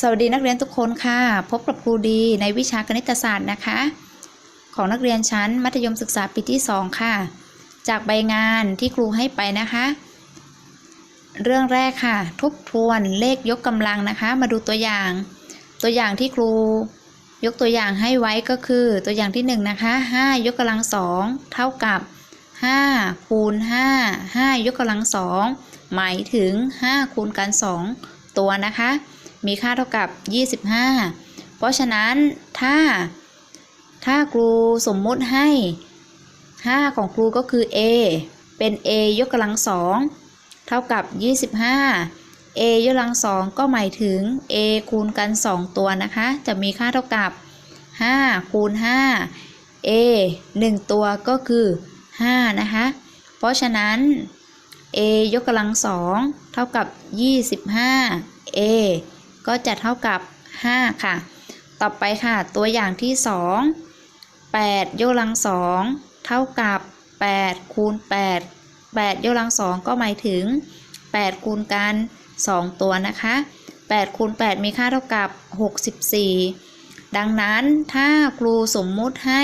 สวัสดีนักเรียนทุกคนค่ะ พบกับครูดีในวิชาคณิตศาสตร์นะคะ ของนักเรียนชั้นมัธยมศึกษาปีที่ 2 ค่ะ จากใบงานที่ครูให้ไปนะคะ เรื่องแรกค่ะ ทบทวนเลขยกกำลังนะคะ มาดูตัวอย่าง ตัวอย่างที่ครูยกตัวอย่างให้ไว้ก็คือตัวอย่างที่ 1 นะคะ 5 ยกกำลังสองเท่ากับ 5 คูณ 5 5 ยกกำลังสองหมายถึง 5 คูณกัน 2 ตัวนะคะ มีค่าเท่ากับ 25 เพราะฉะนั้นถ้าถ้าครูสมมุติให้ 5 ของครูก็คือ a เป็น a ยกกำลังสองเท่ากับ 25 a ยกกำลังสองก็หมายถึง a คูณกัน 2 ตัวนะคะ จะมีค่าเท่ากับ 5 คูณ 5 a 1 ตัวก็คือ 5 นะคะ เพราะฉะนั้น a ยกกำลังสองเท่ากับ 25 a ก็จะเท่ากับ 5 ค่ะ ต่อไปค่ะ ตัวอย่างที่ 2 8 ยกกำลังสองเท่ากับ 8 คูณ 8 8 ยกกำลังสองก็หมายถึง 8 คูณกัน 2 ตัวนะคะ 8 คูณ 8 มีค่าเท่ากับ 64 ดังนั้นถ้าครูสมมุติให้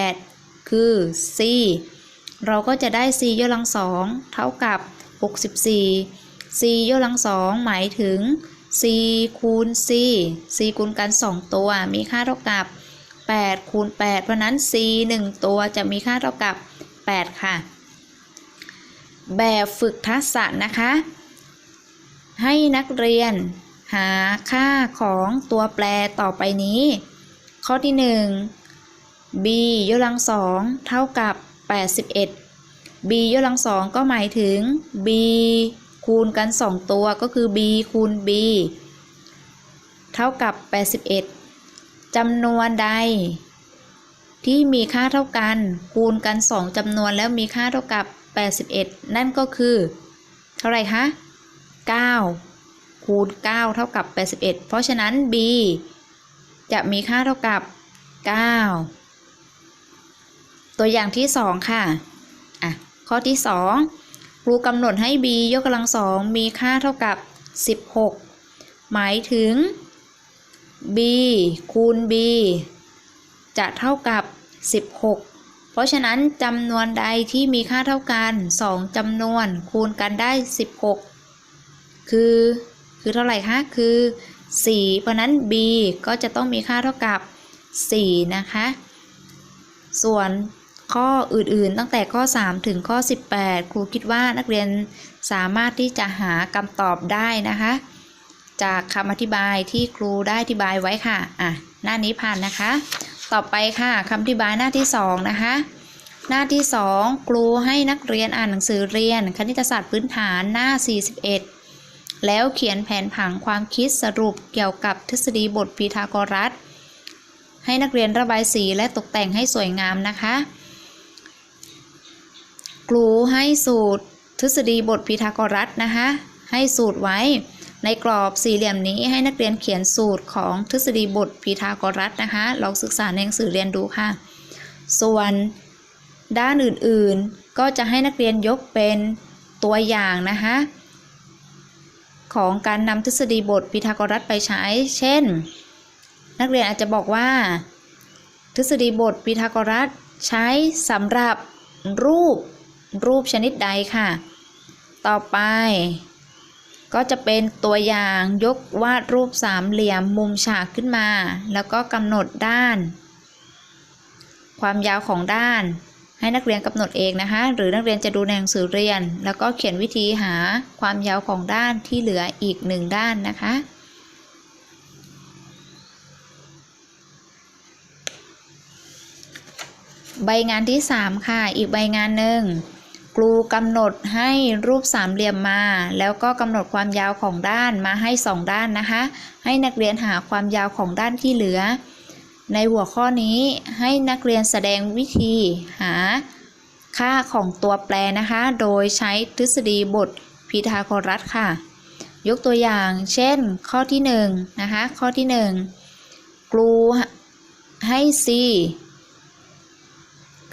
8 คือ c เราก็จะได้ c ยกกำลังสองเท่ากับ 64 c ยกกำลังสองหมายถึง c คูณ c c คูณกัน 2 ตัว มีค่าเท่ากับ 8 คูณ 8 เพราะนั้น c 1 ตัวจะมีค่าเท่ากับ 8 ค่ะ แบบฝึกทักษะนะคะ ให้นักเรียนหาค่าของตัวแปรต่อไปนี้ ข้อที่ 1 b ยกกำลังสองเท่ากับ 81 b ยกกำลังสองก็หมายถึง b คูณกัน 2 ตัวก็คือ b คูณ b เท่ากับ 81จำนวนใด ที่มีค่าเท่ากัน คูณกัน 2จำนวนแล้วมีค่าเท่ากับ 81 นั่นก็คือ เท่าไหร่คะ9 คูณ 9 เท่ากับ 81 เพราะฉะนั้น b จะมีค่าเท่ากับ 9 ตัวอย่างที่ 2 ค่ะอะข้อที่ 2 ครูกำหนดให้ b ยกกำลังสองมีค่าเท่ากับ 16 หมายถึง b คูณ b จะเท่ากับ 16 เพราะฉะนั้นจำนวนใดที่มีค่าเท่ากัน 2จำนวนคูณกันได้ 16 คือ คือเท่าไหร่คะ คือ 4 เพราะนั้น b ก็จะต้องมีค่าเท่ากับ 4 นะคะ ส่วน ข้ออื่นๆ ตั้งแต่ข้อ 3 ถึงข้อ 18 ครูคิดว่านักเรียนสามารถที่จะหาคำตอบได้นะคะ จากคำอธิบายที่ครูได้อธิบายไว้ค่ะอะหน้านี้ผ่านนะคะ ต่อไปค่ะคำอธิบายหน้าที่ 2 นะคะ หน้าที่ 2 ครูให้นักเรียนอ่านหนังสือเรียน คณิตศาสตร์พื้นฐานหน้า 41แล้วเขียนแผนผังความคิดสรุปเกี่ยวกับทฤษฎีบทพีทาโกรัส ให้นักเรียนระบายสีและตกแต่งให้สวยงามนะคะ ครูให้สูตรทฤษฎีบทพีทาโกรัสนะคะให้สูตรไว้ ในกรอบสี่เหลี่ยมนี้ให้นักเรียนเขียนสูตรของทฤษฎีบทพีทาโกรัสนะคะลองศึกษาในหนังสือเรียนดูค่ะ ส่วนด้านอื่นๆ ก็จะให้นักเรียนยกเป็นตัวอย่างนะคะของการนำทฤษฎีบทพีทาโกรัสไปใช้ เช่น นักเรียนอาจจะบอกว่า ทฤษฎีบทพีทาโกรัสใช้สำหรับรูป รูปชนิดใดค่ะ ต่อไป ก็จะเป็นตัวอย่างยกวาดรูปสามเหลี่ยมมุมฉากขึ้นมา แล้วก็กำหนดด้าน ความยาวของด้าน ให้นักเรียนกำหนดเองนะคะ หรือนักเรียนจะดูในหนังสือเรียน แล้วก็เขียนวิธีหาความยาวของด้านที่เหลืออีกหนึ่งด้านนะคะใบงานที่ 3 ค่ะ อีกใบงานหนึ่ง ครูกำหนดให้รูปสามเหลี่ยมมา แล้วก็กำหนดความยาวของด้านมาให้ 2 ด้านนะคะ ให้นักเรียนหาความยาวของด้านที่เหลือ ในหัวข้อนี้ให้นักเรียนแสดงวิธีหาค่าของตัวแปรนะคะ โดยใช้ทฤษฎีบทพีทาโกรัสค่ะ ยกตัวอย่าง เช่น ข้อที่1นะคะ ข้อที่ 1 ครูให้ c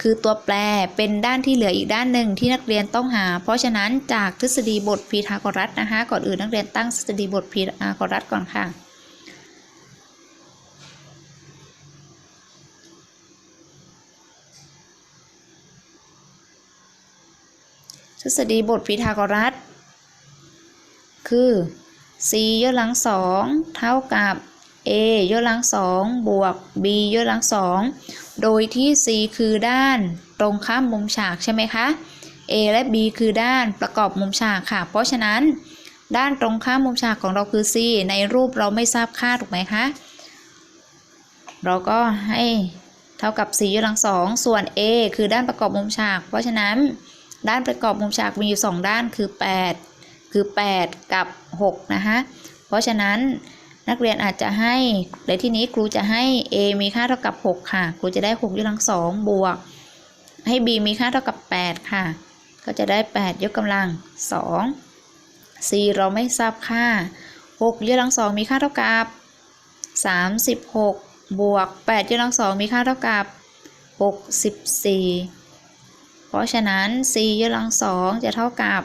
คือตัวแปรเป็นด้านที่เหลืออีกด้านหนึ่งที่นักเรียนต้องหา เพราะฉะนั้นจากทฤษฎีบทพีทาโกรัสนะคะ ก่อนอื่นนักเรียนตั้งทฤษฎีบทพีทาโกรัสก่อนค่ะทฤษฎีบทพีทาโกรัส คือ c ยกกำลังสองเท่ากับ a ยกกำลังสองบวก b ยกกำลังสองโดยที่ c คือด้านตรงข้ามมุมฉากใช่ไหมคะ a และ b คือด้านประกอบมุมฉากค่ะ เพราะฉะนั้นด้านตรงข้ามมุมฉากของเราคือ c ในรูปเราไม่ทราบค่าถูกไหมคะ เราก็ให้เท่ากับ c ยกกำลังสองส่วน a คือด้านประกอบมุมฉาก เพราะฉะนั้นด้านประกอบมุมฉากมีอยู่สองด้านคือ 8 คือ 8 กับ 6 นะคะ เพราะฉะนั้น นักเรียนอาจจะให้ในที่นี้ครูจะให้ a มีค่าเท่ากับ 6 ค่ะ ครูจะได้6ยกกำลังสองบวก ให้ b มีค่าเท่ากับ 8 ค่ะ ก็จะได้ 8 ยกกำลัง 2 c เราไม่ทราบค่า 6ยกกำลังสองมีค่าเท่ากับ 36 บวก 8ยกกำลังสองมีค่าเท่ากับ 64 เพราะฉะนั้น c ยกกำลังสองจะเท่ากับ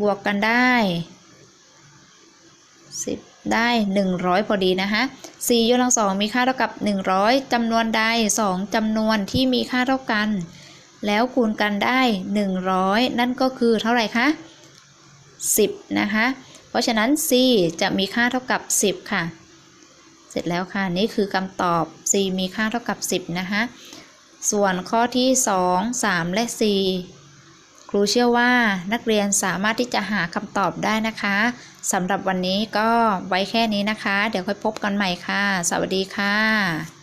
บวกกันได้10 ได้ 100 พอดีนะคะ c ยกกำลังสองมีค่าเท่ากับ 100จำนวนใด 2จำนวนที่มีค่าเท่ากัน แล้วคูณกันได้ 100 นั่นก็คือเท่าไหร่คะ 10 นะคะ เพราะฉะนั้น c จะมีค่าเท่ากับ 10 ค่ะ เสร็จแล้วค่ะ นี่คือคำตอบ c มีค่าเท่ากับ 10 นะคะ ส่วนข้อที่ 2 3 และ 4 ครูเชื่อว่านักเรียนสามารถที่จะหาคำตอบได้นะคะ สำหรับวันนี้ก็ไว้แค่นี้นะคะ เดี๋ยวค่อยพบกันใหม่ค่ะ สวัสดีค่ะ